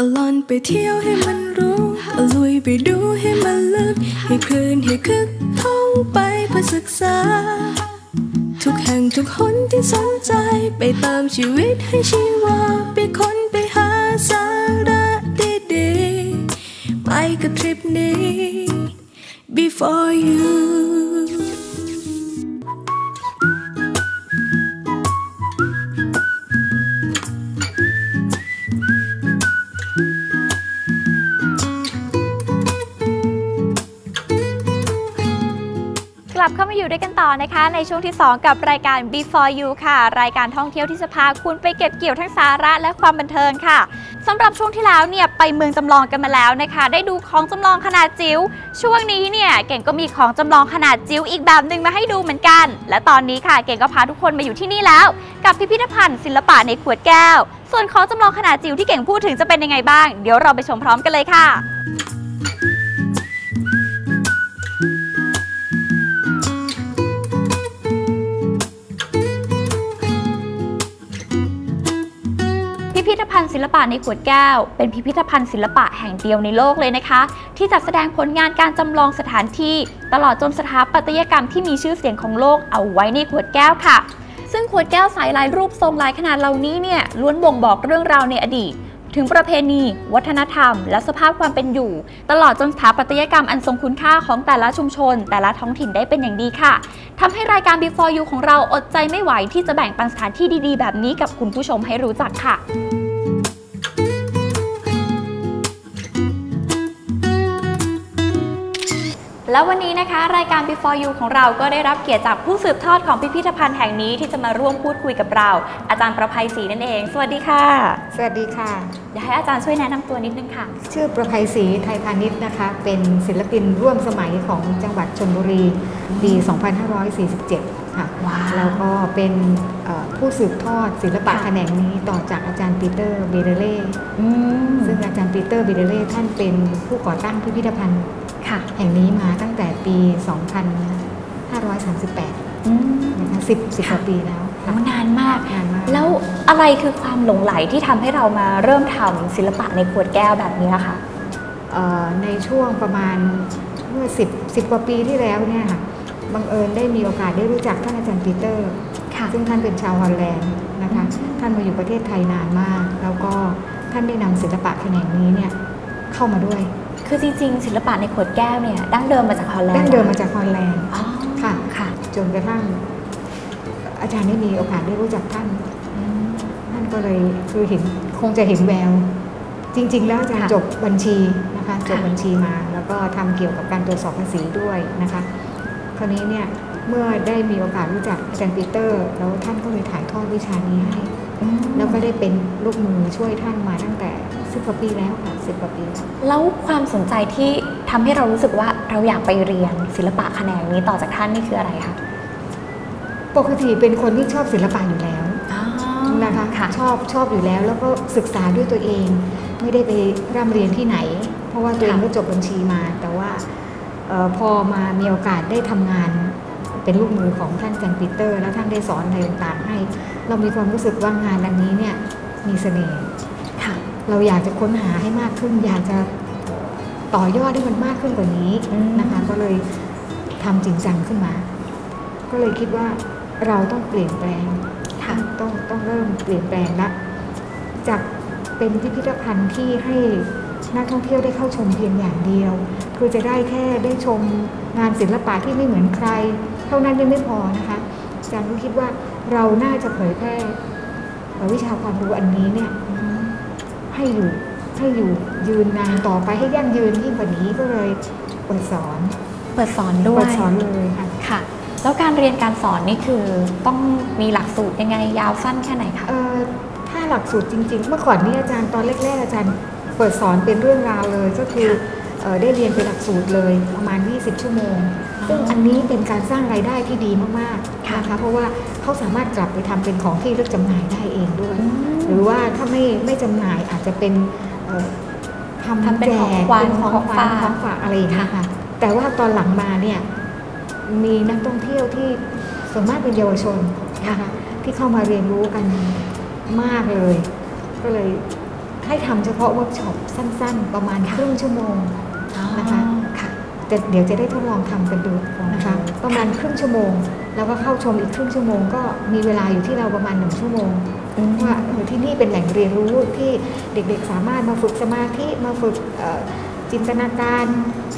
ก็ล่อนไปเที่ยวให้มันรู้ก็ลุยไปดูให้มันลึก ให้คลื่นให้คึกท่องไปเพื่อศึกษา ทุกแห่งทุกหนที่สนใจ ไปเติมชีวิตให้ชีวา ไปค้นไปหาสาระดีๆ ไปกับทริปนี้ before you เข้ามาอยู่ด้วยกันต่อนะคะ ในช่วงที่ 2 กับรายการ Before You ค่ะ รายการท่องเที่ยวที่จะพาคุณไปเก็บเกี่ยวทั้งสาระและความบันเทิงค่ะสำหรับช่วงที่แล้วเนี่ยไปเมืองจำลองกันมาแล้วนะคะ ได้ดูของจำลองขนาดจิ๋วช่วงนี้เนี่ยเก่งก็มีของจำลองขนาดจิ๋วอีกแบบหนึ่งมาให้ดูเหมือนกัน และตอนนี้ค่ะเก่งก็พาทุกคนมาอยู่ที่นี่แล้ว กับพิพิธภัณฑ์ศิลปะในขวดแก้ว ส่วนของจำลองขนาดจิ๋วที่เก่งพูดถึงจะเป็นยังไงบ้าง เดี๋ยวเราไปชมพร้อมกันเลยค่ะ ศิลปะในขวดแก้ว เป็นพิพิธภัณฑ์ศิลปะแห่งเดียวในโลกเลยนะคะ ที่จัดแสดงผลงานการจำลองสถานที่ ตลอดจนสถาปัตยกรรมที่มีชื่อเสียงของโลกเอาไว้ในขวดแก้วค่ะ ซึ่งขวดแก้วสายลายรูปทรงลายขนาดเหล่านี้เนี่ยล้วนบ่งบอกเรื่องราวในอดีต ถึงประเพณี วัฒนธรรม และสภาพความเป็นอยู่ ตลอดจนสถาปัตยกรรมอันทรงคุณค่าของแต่ละชุมชน แต่ละท้องถิ่นได้เป็นอย่างดีค่ะทำให้รายการ Before You ของเราอดใจไม่ไหวที่จะแบ่งปันสถานที่ดีๆ แบบนี้กับคุณผู้ชมให้รู้จักค่ะ แล้ววันนี้นะคะ รายการ Before You ของเราก็ได้รับเกียรติจากผู้สืบทอดของพิพิธภัณฑ์แห่งนี้ที่จะมาร่วมพูดคุยกับเรา อาจารย์ประภัยศรีนั่นเอง สวัสดีค่ะ สวัสดีค่ะ อยากให้อาจารย์ช่วยแนะนำตัวนิดนึงค่ะ ชื่อประภัยศรีไทยพาณิชย์นะคะ เป็นศิลปินร่วมสมัยของจังหวัดชนบุรีปี 2547 ค่ะว้าวแล้วก็เป็นเอ่อผู้สืบทอดศิลปะค่ะแขนงนี้ต่อจากอาจารย์ปีเตอร์เบเดเล่อืมซึ่งอาจารย์ปีเตอร์เบเดเล่ท่านเป็นผู้ก่อตั้งพิพิธภัณฑ์ ค่ะแห่งนี้มาตั้งแต่ปี 2538อืมนะคะ10 10กว่าปีแล้วโอ้ค่ะ นานมาก นานมาก แล้วอะไรคือความหลงไหลที่ทำให้เรามาเริ่มทำศิลปะในขวดแก้วแบบนี้ล่ะคะเอ่อในช่วงประมาณเมื่อสิบสิบกว่าปีที่แล้วเนี่ยค่ะบังเอิญได้มีโอกาสได้รู้จักท่านอาจารย์ปีเตอร์ ค่ะ ซึ่งท่านเป็นชาวฮอลแลนด์นะคะท่านมาอยู่ประเทศไทยนานมาก แล้วก็ท่านได้นำศิลปะแขนงนี้เนี่ยเข้ามาด้วย คือจริงๆ ศิลปะในขวดแก้วเนี่ยดั้งเดิมมาจากฮอลแลนด์ดั้งเดิมมาจากฮอลแลนด์อ๋อค่ะค่ะจนกระทั่ง อาจารย์ได้มีโอกาสได้รู้จักท่านอืมท่านก็เลยคือเห็นคงจะเห็นแวว จริง ๆ แล้วอาจารย์ค่ะจบบัญชีนะคะจบค่ะบัญชีมา แล้วก็ทำเกี่ยวกับการตรวจสอบภาษีด้วยนะคะ คราวนี้เนี่ยเมื่อได้มีโอกาสรู้จักอาจารย์ปีเตอร์ แล้วท่านก็เลยถ่ายทอดวิชานี้ให้อืมแล้วก็ได้เป็นลูกมือช่วยท่านมาตั้งแต่ สิบกว่าปีแล้วค่ะสิบกว่าปีแล้วแล้วความสนใจที่ทำให้เรารู้สึกว่าเราอยากไปเรียนศิลปะแขนงนี้ต่อจากท่านนี่คืออะไรคะปกติเป็นคนที่ชอบศิลปะอยู่แล้วอ๋อนะคะค่ะชอบชอบอยู่แล้วแล้วก็ศึกษาด้วยตัวเอง ไม่ได้ไปร่ำเรียนที่ไหน เพราะว่าตัวเองก็จบบัญชีมา แต่ว่าเออพอมามีโอกาสได้ทำงานเป็นลูกมือของท่านอาจันปีเตอร์ แล้วท่านได้สอนอะไรต่างๆให้ เรามีความรู้สึกว่างานอันนี้เนี่ยมีเสน่ห์ค่ะ เราอยากจะค้นหาให้มากขึ้น อยากจะต่อยอดให้มันมากขึ้นกว่านี้อืมนะคะ ก็เลยทำจริงจังขึ้นมา ก็เลยคิดว่าเราต้องเปลี่ยนแปลงค่ะต้องต้องเริ่มเปลี่ยนแปลงละจากเป็นพิพิธภัณฑ์ที่ให้นักท่องเที่ยวได้เข้าชมเพียงอย่างเดียว คือจะได้แค่ได้ชมงานศิลปะที่ไม่เหมือนใคร เท่านั้นยังไม่พอนะคะอาจารย์ก็คิดว่าเราน่าจะเผยแพร่เอ่อวิชาความรู้อันนี้เนี่ย ให้อยู่ให้อยู่ยืนนานต่อไปให้ยั่งยืนยิ่งกว่านี้ก็เลยเปิดสอนเปิดสอนด้วเปิยดสอนเลยค่ะค่ะ แล้วการเรียนการสอนนี่คือต้องมีหลักสูตรยังไงยาวสั้นแค่ไหนคะเอ่อถ้าหลักสูตรจริง ๆ เมื่อก่อนนี้อาจารย์ตอนแรกๆอาจารย์เปิดสอนเป็นเรื่องราวเลยก็คือเอ่อได้เรียนเป็นหลักสูตรเลยประมาณ 20 ชั่วโมง ซึ่งอันนี้เป็นการสร้างรายได้ที่ดีมากๆนะคะเพราะว่าเขาสามารถกลับไปทำเป็นของที่เลือกจำหน่ายได้เองด้วยอืมหรือว่าถ้าไม่ไม่จำหน่ายอาจจะเป็นเอ่อทำทำเป็นแจของกขวัญเป็นของขวัญของฝากของฝากอะไรอย่างเงี้ยค่ะแต่ว่าตอนหลังมาเนี่ยมีนักท่องเที่ยวที่ส่วนมากเป็นเยาวชนนะคะที่เข้ามาเรียนรู้กันมากเลย ก็เลยทให้ทำเฉพาะเวิร์กช็อปสั้น ๆ ประมาณครึ่งชั่วโมงนะคะ ค่ะแต่เดี๋ยวจะได้ทดลองทำกันดูนะคะอืมประมาณครึ่งชั่วโมง แล้วก็เข้าชมอีกครึ่งชั่วโมง ก็มีเวลาอยู่ที่เราประมาณหนึ่งชั่วโมงว่าเออที่นี่เป็นแหล่งเรียนรู้ที่เด็กๆสามารถมาฝึกสมาธิมาฝึกเอ่อจินตนาการ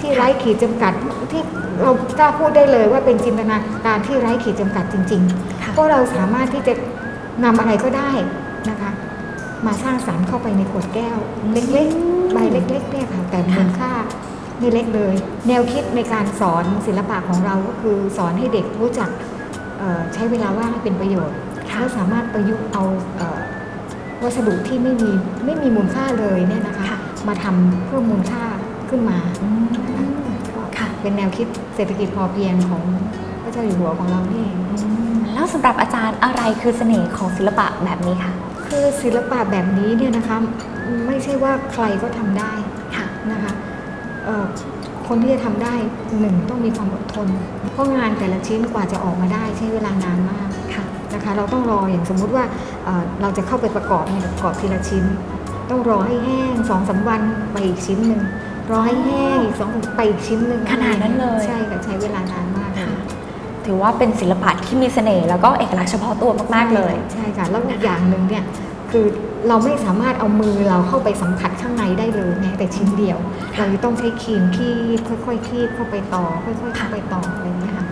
ที่ไร้ขีดจำกัดที่เรากล้าพูดได้เลยว่าเป็นจินตนาการที่ไร้ขีดจำกัดจริงค่ะๆเพราะเราสามารถที่จะนำอะไรก็ได้นะคะมาสร้างสรรค์เข้าไปในขวดแก้ว เล็กๆใบเล็กๆเนี่ยค่ะแต่มูลค่า ไม่เล็กเลย แนวคิดในการสอนศิลปะของเราก็คือสอนให้เด็กรู้จักเอ่อใช้เวลาว่างให้เป็นประโยชน์ค่ะและสามารถประยุกต์เอาเอ่อวัสดุที่ไม่มีไม่มีมูลค่าเลยเนี่ยนะคะค่ะมาทำเพิ่มมูลค่าขึ้นมาอืมค่ะเป็นแนวคิดเศรษฐกิจพอเพียงของพระเจ้าอยู่หัวของเรานี่เองแล้วสำหรับอาจารย์อะไรคือเสน่ห์ของศิลปะแบบนี้คะคือศิลปะแบบนี้เนี่ยนะคะไม่ใช่ว่าใครก็ทำได้ ค่ะ นะคะเอ่อ คนที่จะทำได้หนึ่งต้องมีความอดทน เพราะงานแต่ละชิ้นกว่าจะออกมาได้ใช้เวลานานมากค่ะนะคะเราต้องรออย่างสมมุติว่าเอ่อเราจะเข้าไปประกอบเนี่ยประกอบทีละชิ้น ต้องรอให้แห้งสองสามวันไปอีกชิ้นหนึ่งรอให้แห้งอีกสองไปอีกชิ้นหนึ่งขนาดนั้นเลยใช่ค่ะใช้เวลานานมากเลยค่ะถือว่าเป็นศิลปะที่มีเสน่ห์แล้วก็เอกลักษณ์เฉพาะตัวมากๆเลย ใช่ค่ะแล้วอีกอย่างหนึ่งเนี่ย คือเราไม่สามารถเอามือเราเข้าไปสัมผัสข้างในได้เลยแม้แต่ชิ้นเดียว เราจะต้องใช้ครีมคีบค่อยๆคีบเข้าไปต่อ ค่อยๆเข้าไปต่ออะไรอย่างเงี้ยค่ะ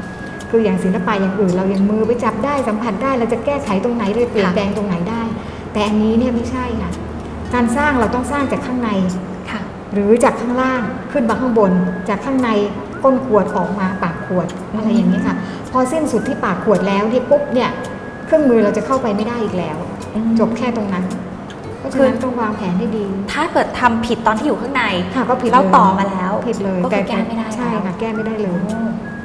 คืออย่างศิลปะอย่างอื่นเรายังมือไปจับได้สัมผัสได้เราจะแก้ไขตรงไหนเลยเปลี่ยนค่ะแปลงตรงไหนได้ แต่อันนี้เนี่ยไม่ใช่ค่ะการสร้างเราต้องสร้างจากข้างในค่ะ หรือจากข้างล่างขึ้นมาข้างบน จากข้างในก้นขวดออกมาปากขวดอะไรอย่างนี้ยค่ะ พอสิ้นสุดที่ปากขวดแล้วที่ปุ๊บเนี่ยเครื่องมือเราจะเข้าไปไม่ได้อีกแล้ว จบแค่ตรงนั้นเพราะฉะนั้นต้องวางแผนให้ดี ถ้าเกิดทำผิดตอนที่อยู่ข้างในค่ะก็ผิดเราลยต่อมาแล้วผิดเลยก็คือแก้ไม่ได้ใช่แล้วค่ะแก้ไม่ได้เลย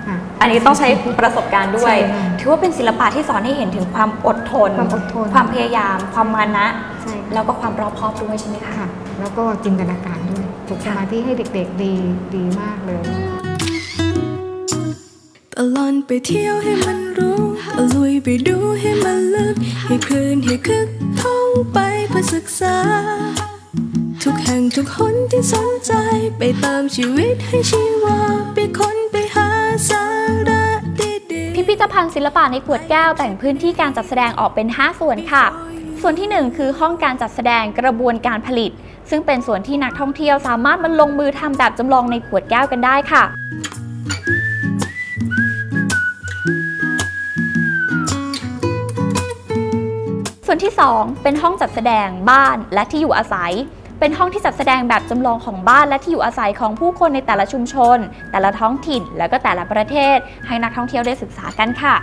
ค่ะอันนี้ต้องใช้ประสบการณ์ด้วใช่ยค่ะถือว่าเป็นศิลปะที่สอนให้เห็นถึงความอดทน ความอดทน ความพยายาม ความมานะใช่ค่ะแล้วก็ความรอบคอบด้วยใช่ไหมคะค่ะแล้วก็จินตนาการด้วยฝึกสมาธิให้เด็กๆดีดีมากเลยต ลอนไปเที่ยวให้มันรู้ตะลุยไปดูให้มันลึก ให้คลื่นให้คึกท่องไปเพื่อศึกษา ทุกแห่งทุกคนที่สนใจ ไปเติมชีวิตให้ชีวา ไปค้นไปหาสาระดีๆพิพิธภัณฑ์ศิลปะในขวดแก้วแบ่งพื้นที่การจัดแสดงออกเป็น 5 ส่วนค่ะ ส่วนที่ 1 คือห้องการจัดแสดงกระบวนการผลิต ซึ่งเป็นส่วนที่นักท่องเที่ยวสามารถมาลงมือทำแบบจำลองในขวดแก้วกันได้ค่ะ วนที่ 2 เป็นห้องจัดแสดงบ้านและที่อยู่อาศัย เป็นห้องที่จัดแสดงแบบจำลองของบ้านและที่อยู่อาศัยของผู้คนในแต่ละชุมชน แต่ละท้องถิ่น และก็แต่ละประเทศ ให้นักท่องเที่ยวได้ศึกษากันค่ะ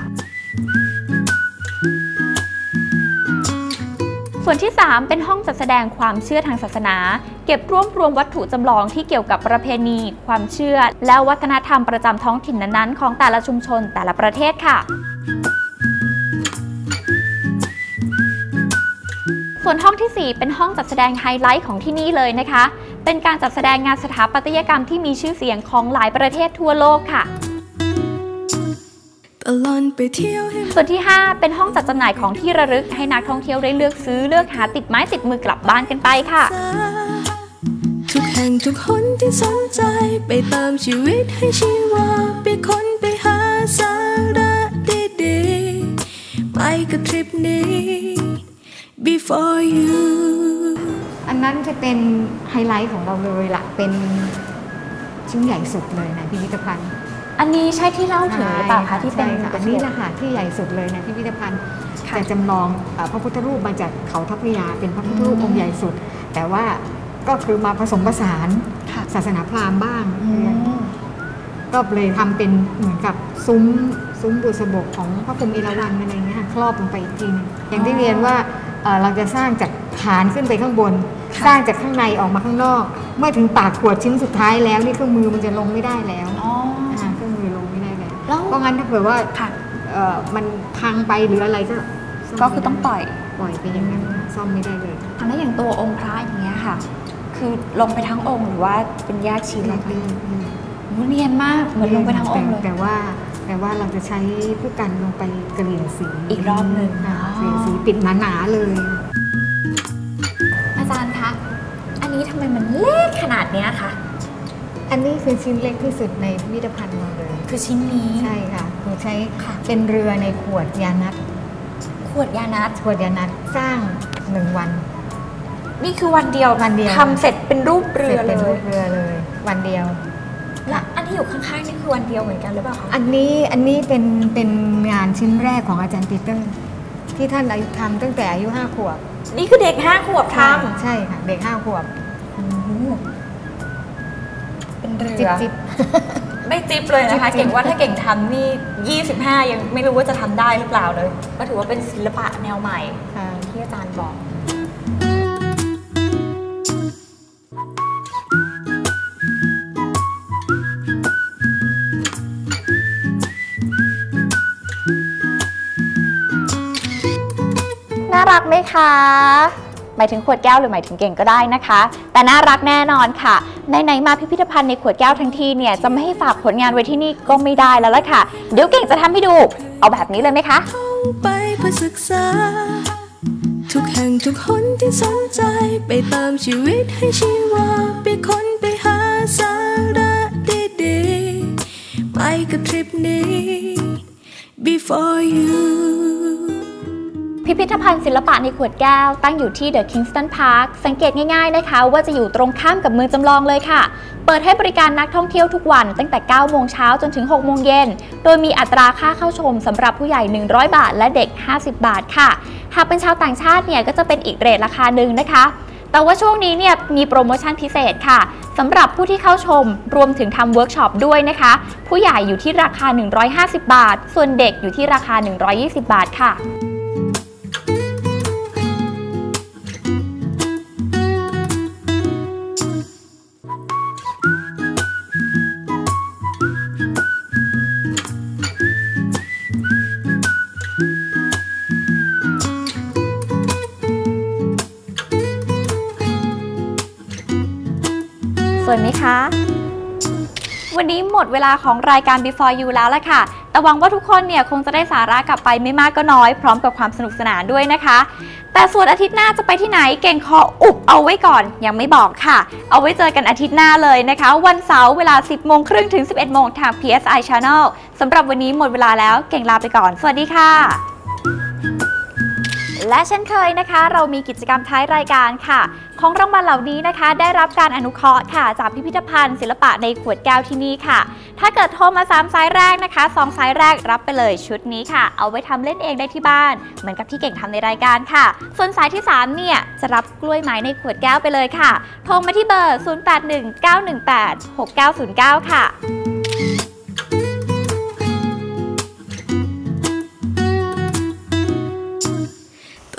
ส่วนที่ 3 เป็นห้องจัดแสดงความเชื่อทางศาสนา เก็บรวบรวมวัตถุจำลองที่เกี่ยวกับประเพณี ความเชื่อ และวัฒนธรรมประจำท้องถิ่นนั้นๆ ของแต่ละชุมชนแต่ละประเทศค่ะ ส่วนห้องทีสี่ 4 เป็นห้องจัดแสดงไฮไลท์ของที่นี่เลยนะคะ เป็นการจัดแสดงงานสถาปัตยกรรมที่มีชื่อเสียงของหลายประเทศทั่วโลกค่ะตลอนไปเที่ยวให้ส่วนที่ 5 เป็นห้องจัดจำหน่ายของที่ระลึกให้นักท่องเที่ยวได้เลือกซื้อเลือกหาติดไม้ติดมือกลับบ้านกันไปค่ะษาทุกแห่งทุกคนที่สนใจไปเติมชีวิตให้ชีวาไปค้นไปหาสาระดีๆไปกับทริปนี้ before you อันนั้นจะเป็นไฮไลท์ของเราเลยล่ะเป็นชิ้นใหญ่สุดเลยในพิพิธภัณฑ์อันนี้ใช่ที่เล่าถึงหรือเปล่าคะที่เป็นใช่ค่ะอันนี้แหละค่ะที่ใหญ่สุดเลยในพิพิธภัณฑ์ค่ะจะจำลองเอ่อพระพุทธรูปมาจากเขาทัพพระยาเป็นพระพุทธรูปองค์ใหญ่สุด แต่ว่าก็คือมาผสมผสานค่ะศาสนาพราหมณ์บ้างอืมก็เลยทำเป็นเหมือนกับซุ้มซุ้มบุษบกของพระพรหมเอราวัณอะไรเงี้ยค่ะครอบลงไปอีกทีหนึงอย่างที่เรียนว่า เอ่อเราจะสร้างจากฐานขึ้นไปข้างบนค่ะสร้างจากข้างในออกมาข้างนอก เมื่อถึงปากขวดชิ้นสุดท้ายแล้วนี่เครื่องมือมันจะลงไม่ได้แล้วอ๋ออ่าเครื่องมือลงไม่ได้แล้วแล้วเพราะงั้นถ้าเผื่อว่าค่ะเอ่อมันพังไปหรืออะไรก็ซ่มก็คือต้องปล่อยปล่อยไปอย่างนั้นนะซ่อมไม่ได้เลยแล้วอย่างตัวองค์พระอย่างเงี้ยค่ะ คือลงไปทั้งองค์หรือว่าเป็นแยกชิ้นเรีแล้ยวบคะเรียบเรียบโอ้เนียนมากเหมือนลงไปทั้งองค์เลยแต่แต่ว่า แต่ว่าเราจะใช้ผู้กันลงไปเกลี่ยสีอีกรอบหนึ่งค่ะอ๋อ เกลี่ยสีปิดหนาๆเลย อาจารย์คะนนี้ทำไมมันเล็กขนาดเนี้ยคะ อันนี้คือชิ้นเล็กที่สุดในพิพิธภัณฑ์เราเลย คือชิ้นนี้ ใช่ค่ะหนูใช้ค่ะ เป็นเรือในขวดยานัดขวดยานัดขวดยานัดสร้างหนึ่งวัน นี่คือวันเดียววันเดียว ทำเสร็จเป็นรูปเรือสจเลเป็นรูย ปเรือเลย วันเดียวและอัน ที่อยู่ข้างๆนี่คือวันเดียวเหมือนกันหรือเปล่าคะอันนี้อันนี้เป็นเป็นงานชิ้นแรกของอาจารย์ปีเตอร์ ที่ท่านอายุทำตั้งแต่อายุห้าขวบนี่คือเด็กห้าขวบทใช่ค่ะ เด็กห้าขวบำเป็นเรือจิบจิบไม่จิ๊บเลยนะคะจิ๊บๆเก่งว่าถ้าเก่งทำนี่ 25 ยังไม่รู้ว่าจะทำได้หรือเปล่าเลยก็ถือว่าเป็นศิลปะแนวใหม่ค่ะที่อาจารย์บอก รักไหมคะ หมายถึงขวดแก้วหรือหมายถึงเก่งก็ได้นะคะ แต่น่ารักแน่นอนค่ะไหนๆมาพิพิธภัณฑ์ในขวดแก้วทั้งทีเนี่ยจะไม่ให้ฝากผลงานไว้ที่นี่ก็ไม่ได้แล้วล่ะค่ะ เดี๋ยวเก่งจะทำให้ดู เอาแบบนี้เลยไหมคะไปเพื่อศึกษา ทุกแห่งทุกคนที่สนใจไปติมชีวิตให้ชีวาไปค้นไปหาสาระดีๆไปกับทริปนี้ before you พิพิธภัณฑ์ศิลปะในขวดแก้ว ตั้งอยู่ที่ The Kingston Park สังเกตง่ายๆนะคะ ว่าจะอยู่ตรงข้ามกับเมืองจำลองเลยค่ะ เปิดให้บริการนักท่องเที่ยวทุกวันตั้งแต่ 9 โมงเช้าจนถึง 6 โมงเย็น โดยมีอัตราค่าเข้าชมสำหรับผู้ใหญ่ 100 บาท และเด็ก 50 บาทค่ะ หากเป็นชาวต่างชาติเนี่ยก็จะเป็นอีกเรทราคาหนึ่งนะคะ แต่ว่าช่วงนี้เนี่ยมีโปรโมชั่นพิเศษค่ะสำหรับผู้ที่เข้าชมรวมถึงทำเวิร์กช็อปด้วยนะคะ ผู้ใหญ่อยู่ที่ราคา 150 บาท ส่วนเด็กอยู่ที่ราคา 120 บาทค่ะ มคะ วันนี้หมดเวลาของรายการ Before You แล้วละค่ะ แต่หวังว่าทุกคนเนี่ยคงจะได้สาระกลับไปไม่มากก็น้อย พร้อมกับความสนุกสนานด้วยนะคะ แต่ส่วนอาทิตย์หน้าจะไปที่ไหนเก่งขออุบเอาไว้ก่อน ยังไม่บอกค่ะ เอาไว้เจอกันอาทิตย์หน้าเลยนะคะ วันเสาร์เวลา 10โมงครึ่งถึง 11โมงทาง PSI Channel สำหรับวันนี้หมดเวลาแล้วเก่งลาไปก่อน สวัสดีค่ะ และเช่นเคยนะคะ เรามีกิจกรรมท้ายรายการค่ะ ของรางวัลเหล่านี้นะคะ ได้รับการอนุเคราะห์ค่ะ จากพิพิธภัณฑ์ศิลปะในขวดแก้วที่นี่ค่ะ ถ้าเกิดโทรมา3สายแรกนะคะ2สายแรกรับไปเลยชุดนี้ค่ะ เอาไว้ทำเล่นเองได้ที่บ้าน เหมือนกับที่เก่งทำในรายการค่ะ ส่วนสายที่ 3 เนี่ยจะรับกล้วยไม้ในขวดแก้วไปเลยค่ะ โทรมาที่เบอร์ 0819186909 ค่ะ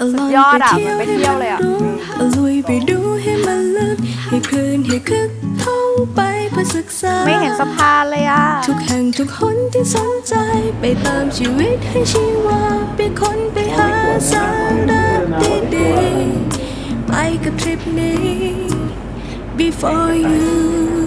ตลอดยอดอะไปเที่ยวเหมือนไปเที่ยวเลยอะให้มันรู้เอาลุยไปดูให้มันลึกให้คลื่นให้คึกท่องไปเพื่อศึกษาไม่เห็นสะพานเลยอะ ทุกแห่งทุกคนที่สนใจ ไปเติมชีวิตให้ชีวาไปค้นไปหาสาระดีๆไปกับทริปนี้ before you